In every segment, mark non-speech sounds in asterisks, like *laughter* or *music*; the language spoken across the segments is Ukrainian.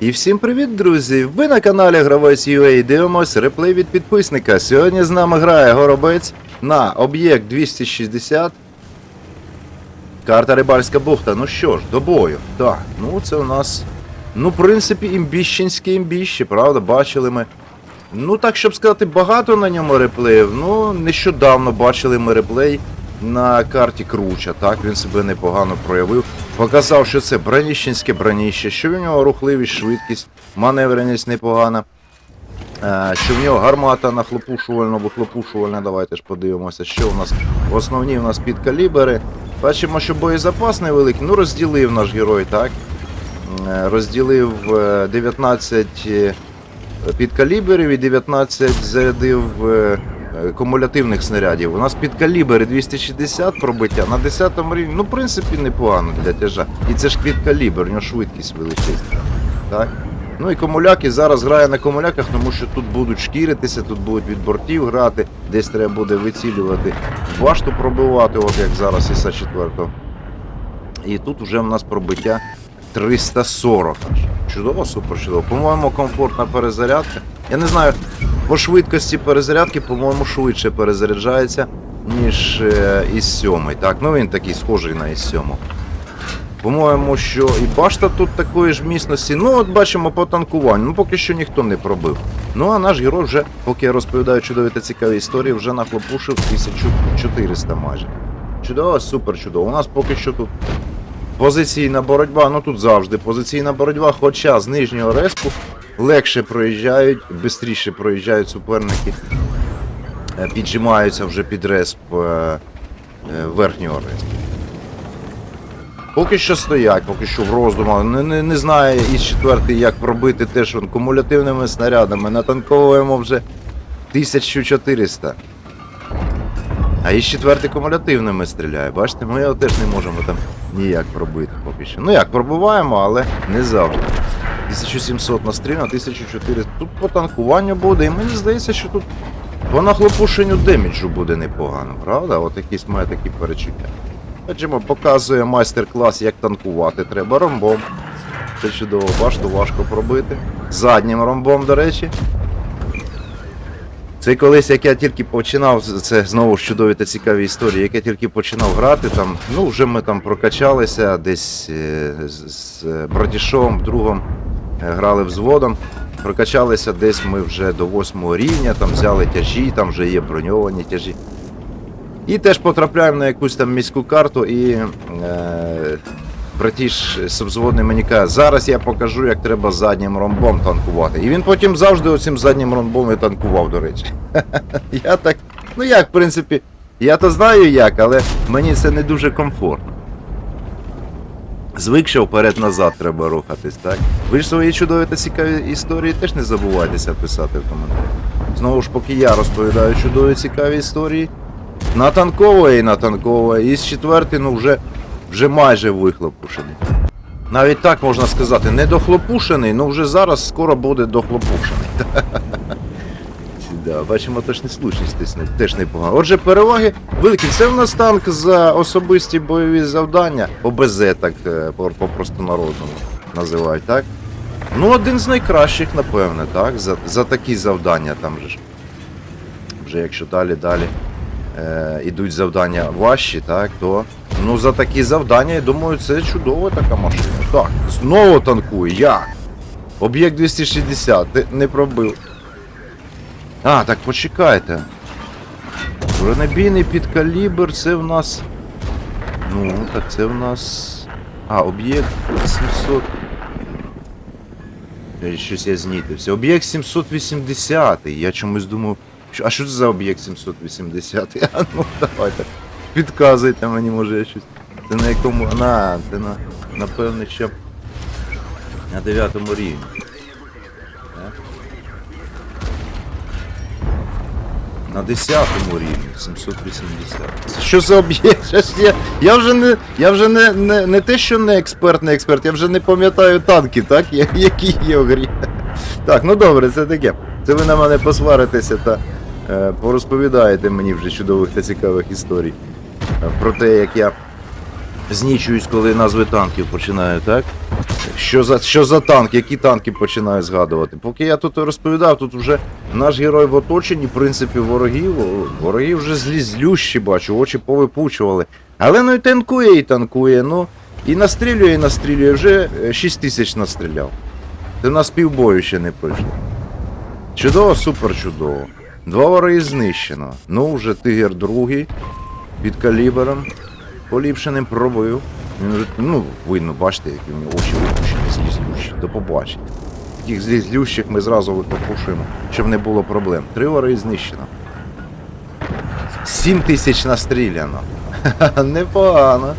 І всім привіт, друзі! Ви на каналі Гравець UA дивимось реплей від підписника. Сьогодні з нами грає Горобець на об'єкт 260. Карта Рибальська бухта. Ну що ж, до бою. Так, ну це у нас. Ну, в принципі, імбіщенське імбіще, правда, бачили ми. Ну, так, щоб сказати, багато на ньому реплеїв. Ну, нещодавно бачили ми реплей на карті Круча. Так, він себе непогано проявив. Показав, що це броніщенське броніще, що в нього рухливість, швидкість, маневреність непогана. Е, Що в нього гармата нахлопушувальна, вихлопушувальна. Давайте ж подивимося, що у нас основні у нас підкалібери. Бачимо, що боєзапас невеликий. Ну, розділив наш герой, так? Е, Розділив е, 19 е, підкаліберів і 19 зарядив кумулятивних снарядів. У нас підкалібери 260 пробиття на 10 рівні. Ну, в принципі, непогано для тяжа. І це ж підкалібер, у нього швидкість величезна. Так? Ну і комуляки зараз грає на комуляках, тому що тут будуть шкіритися, тут будуть від бортів грати, десь треба буде вицілювати, башту пробивати, от як зараз іса 4 І тут вже в нас пробиття 340 аж. Чудово, супер чудово. По-моєму, комфортна перезарядка. Я не знаю, по швидкості перезарядки, по-моєму, швидше перезаряджається, ніж е, із 7. Так, ну він такий схожий на із 7. По-моєму, що і башта тут такої ж міцності. Ну, от бачимо по танкуванню. Ну, поки що ніхто не пробив. Ну, а наш герой вже, поки я розповідаю чудові та цікаві історії, вже нахлопушив 1400 майже. Чудово, супер чудово. У нас поки що тут позиційна боротьба, ну тут завжди позиційна боротьба, хоча з нижнього респу легше проїжджають, швидше проїжджають суперники, е, піджимаються вже під респ е, е, верхнього респу. Поки що стоять, поки що в роздумах. Не, не, не знає із четвертий, як пробити те, що кумулятивними снарядами. Натанковуємо вже 1400. А із четвертий кумулятивними стріляє. Бачите, ми його теж не можемо там ніяк пробити поки що. Ну як, пробуваємо, але не завжди. 1700 настріляно, 1400. Тут по танкуванню буде, і мені здається, що тут по нахлопушенню деміджу буде непогано, правда? От якісь має такі перечуття. Бачимо, показує майстер-клас, як танкувати треба ромбом. Це чудово, башту важко пробити. Заднім ромбом, до речі. Це колись, як я тільки починав, це знову ж чудові та цікаві історії, як я тільки починав грати, там, ну вже ми там прокачалися десь е, з, братішом, другом грали взводом. Прокачалися десь ми вже до восьмого рівня, там взяли тяжі, там вже є броньовані тяжі. І теж потрапляємо на якусь там міську карту і е, братіш субзводний мені каже, зараз я покажу, як треба заднім ромбом танкувати. І він потім завжди оцим заднім ромбом і танкував, до речі. *laughs* Я так, ну як, в принципі, я то знаю як, але мені це не дуже комфортно. Звик, що вперед-назад треба рухатись, так? Ви ж свої чудові та цікаві історії теж не забувайтеся писати в коментарях. Знову ж, поки я розповідаю чудові цікаві історії, натанковує і натанковує. І з четвертий, ну вже, вже майже вихлопушений. Навіть так можна сказати, не дохлопушений, ну вже зараз скоро буде дохлопушений. *laughs* Да, бачимо точний случайність теж не- теж непогано. Отже, переваги великі. Це в нас танк за особисті бойові завдання. ОБЗ, так е, по простонародному називають, так? Ну, один з найкращих, напевне, так? За, за такі завдання там же ж. Вже якщо далі далі е, ідуть завдання важчі, так, то ну за такі завдання, я думаю, це чудова така машина. Так, знову танкує. Як? Об'єкт 260, ти не пробив. А, так почекайте. Бронебійний підкалібр, це в нас. Ну, так це в нас. А, об'єкт 700. Е, Щось я знітився. Об'єкт 780. Я чомусь думав. А що це за об'єкт 780? *laughs* А ну давайте. Підказуйте мені, може я щось. Це на якому. На, це на. Напевне, що. На 9 рівні. На 10 рівні 780. Що за об'єкт? Я, я вже не. Я вже не, не, не те, що не експерт, не експерт, я вже не пам'ятаю танки, так? Я- Які є в грі. Так, ну добре, це таке. Це ви на мене посваритеся та е, порозповідаєте мені вже чудових та цікавих історій. е, Про те, як я знічуюсь, коли назви танків починаю, так? Що за, що за танк, які танки починаю згадувати. Поки я тут розповідав, тут вже наш герой в оточенні, в принципі, ворогів. Вороги вже злі злющі, бачу, очі повипучували. Але ну і танкує, і танкує, ну. І настрілює, і настрілює. Вже 6 тисяч настріляв. Ти на співбою ще не пройшло. Чудово, супер чудово. Два вороги знищено. Ну, вже тигр другий під калібром. Поліпшеним пробою. Він вже, ну, видно, бачите, які в нього очі випущені, злізлющі. До побачення. Таких злізлющих ми зразу викопушуємо, щоб не було проблем. Три вороги знищено. Сім тисяч настріляно. *laughs* Непогано.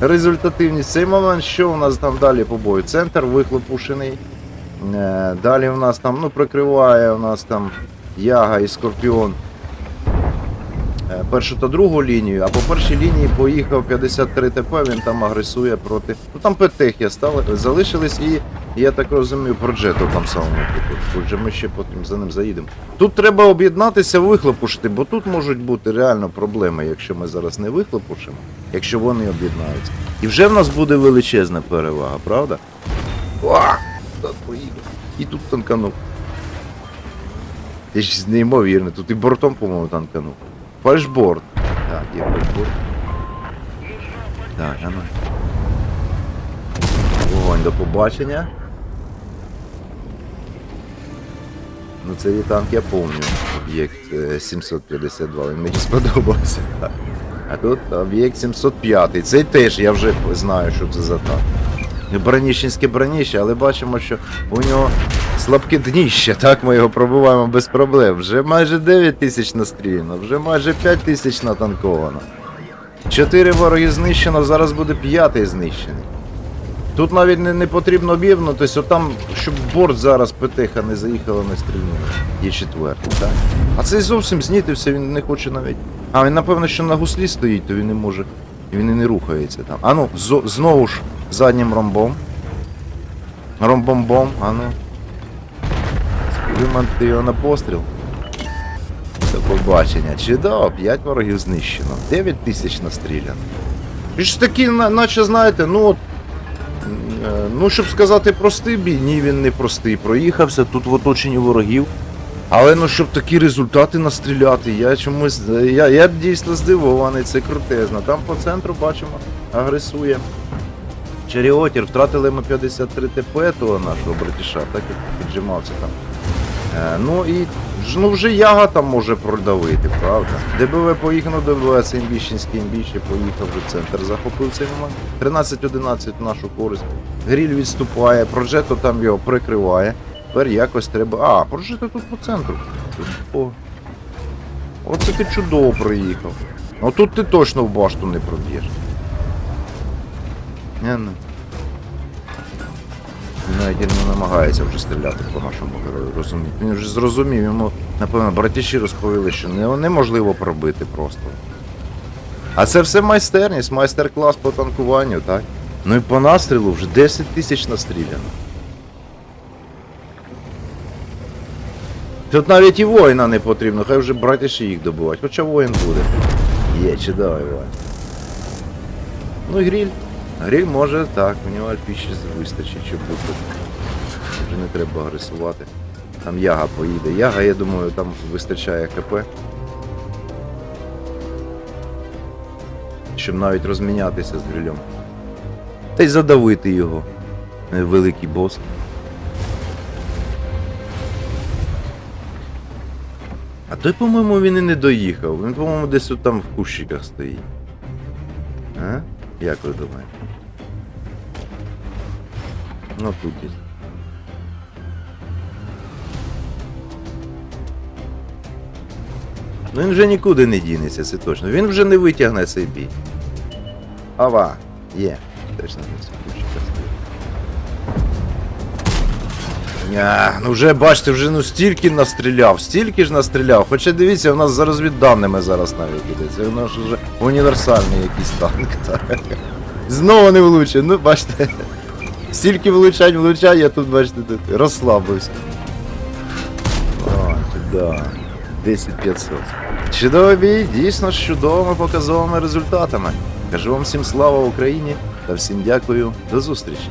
Результативність. Цей момент, що у нас там далі по бою? Центр вихлопушений. Е, Далі у нас там, ну, прикриває у нас там Яга і Скорпіон першу та другу лінію, а по першій лінії поїхав 53 ТП, він там агресує проти. Ну там петехи стали, залишились і, я так розумію, проджету там самому. Отже, ми ще потім за ним заїдемо. Тут треба об'єднатися, вихлопушити, бо тут можуть бути реально проблеми, якщо ми зараз не вихлопушимо, якщо вони об'єднаються. І вже в нас буде величезна перевага, правда? О, поїду. І тут танканув. Це ж неймовірно, тут і бортом, по-моєму, танканув. Фальшборд. Так, є фальшборд. Так, а ну. Вогонь до побачення. Ну цей танк я пам'ятаю. Об'єкт е, 752, він мені *laughs* сподобався. А тут об'єкт 705. Цей теж я вже знаю, що це за танк. Броніщенське броніще, але бачимо, що у нього слабке дніще, так ми його пробиваємо без проблем. Вже майже 9 тисяч настріляно, вже майже 5 тисяч натанковано. Чотири вороги знищено, зараз буде п'ятий знищений. Тут навіть не, не потрібно об'єднатися, там, щоб борт зараз ПТХ не заїхала, не стрільнула. Є четвертий, так? А цей зовсім знітився, він не хоче навіть. А, він напевно, що на гуслі стоїть, то він не може. І не рухається там. А ну, знову ж заднім ромбом. Ромбомбом, а ну. Виманти його на постріл. До побачення. Чудово, 5 ворогів знищено. 9 тисяч настріляно. І ж такі, наче знаєте, ну е, Ну, щоб сказати простий бій, ні, він не простий. Проїхався тут в оточенні ворогів. Але ну щоб такі результати настріляти, я чомусь. Я, я дійсно здивований, це крутезно. Там по центру бачимо, агресує. Черіотір, втратили ми 53 ТП того нашого братіша, так як піджимався там. Е, ну і ну, вже яга там може продавити, правда? ДБВ поїхав, ну ДБВ, це імбіщенський імбіще, поїхав вже центр, захопив цей момент. 13-11 в нашу користь. Гріль відступає, Проджето там його прикриває. Тепер якось треба. А, Проджето тут по центру. О. Оце ти чудово приїхав. Ну тут ти точно в башту не проб'єш. Не, не. Він навіть і не намагається вже стріляти по нашому герою, розумієте. Він вже зрозумів, йому, напевно, братіші розповіли, що не, неможливо пробити просто. А це все майстерність, майстер-клас по танкуванню, так? Ну і по настрілу вже 10 тисяч настріляно. Тут навіть і воїна не потрібно, хай вже братіші їх добивають, хоча воїн буде. Є, чудовий воїн. Ну і гріль. Гріль може так, у нього альпіші вистачить, щоб бути. Вже не треба агресувати. Там яга поїде. Яга, я думаю, там вистачає ХП. Щоб навіть розмінятися з грилем. Та й задавити його. Великий бос. А той, по-моєму, він і не доїхав. Він, по-моєму, десь от там в кущиках стоїть. А? Як ви думаєте? Ну тут десь. Ну він вже нікуди не дінеться, це точно. Він вже не витягне цей бій. Ава, є. Точно не це кущика Ня, ну вже бачите, вже ну стільки настріляв, стільки ж настріляв. Хоча дивіться, у нас за розвідданими зараз навіть іде. Це у нас вже універсальний якийсь танк. Так. Знову не влучив, ну бачите. Стільки влучань влучань, я тут, бачите, тут розслабився. О, да. 10500. Чудовий бій, дійсно з чудовими показовими результатами. Кажу вам всім слава Україні та всім дякую. До зустрічі.